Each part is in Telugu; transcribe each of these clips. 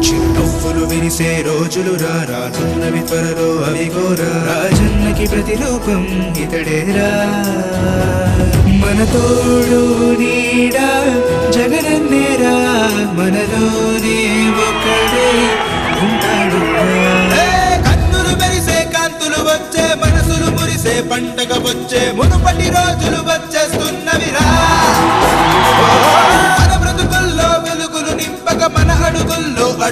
చిరునవ్వులు విరిసే రోజులు రా రానున్నవి త్వరలో అవి గోరా రాజన్నకి ప్రతిరూపం ఇతడేరా మన తోడు నీడా జగనన్నేరా మనలోనే ఒక్కడే ఉంటాడు కన్నులు మెరిసే కాంతులు వచ్చే మనసులు మురిసే పంటగ వచ్చే మునుపటి రోజులు వచ్చేస్తున్నవిరా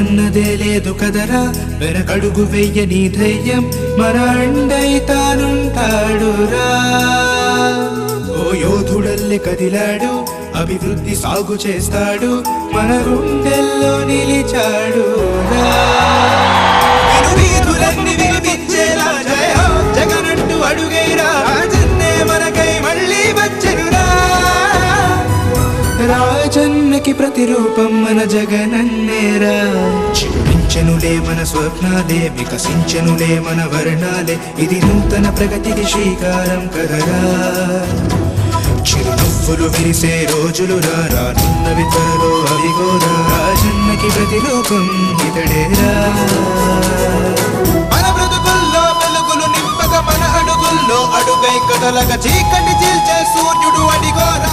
అలుపన్నదే లేదు కదరా వెనకడుగు వెయ్యని ధైర్యం మన అండై తానుంటాడురా. ఓ యోధుడల్లి కదిలాడు అభివృద్ధి సాగు చేస్తాడు మన గుండెల్లో నిలిచాడు వీధులన్నీ ప్రతిరూపం మన జగనన్నేరా. చిగురించెనులే మన స్వప్నాలే వికసించనులే మన వర్ణాలే. ఇది నూతన ప్రగతికి శ్రీకారం కదరా. చిరునవ్వులు విరిసే రోజులు రా రానున్నవి త్వరలో అవిగోరా. రాజన్నకి ప్రతిరూపం ఇతడేరా. మన బ్రతుకుల్లో వెలుగులు నింపక మన అడుగుల్లో అడుగై కదలక చీకటి చీల్చే సూర్యుడు అడిగోరా.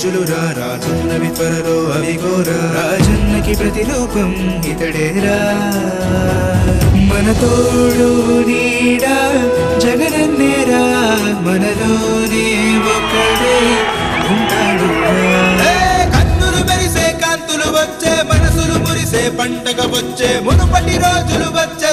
రోజులు రా రానున్నవి త్వరలో అవి గోరా రాజన్నకి ప్రతిరూపం ఇతడేరా మన తోడు నీడా జగనన్నేరా మనలోనే ఒక్కడే ఉంటాడు కన్నులు మెరిసే కాంతులు వచ్చే మనసులు మురిసే పంటగ వచ్చే మునుపటి రోజులు వచ్చే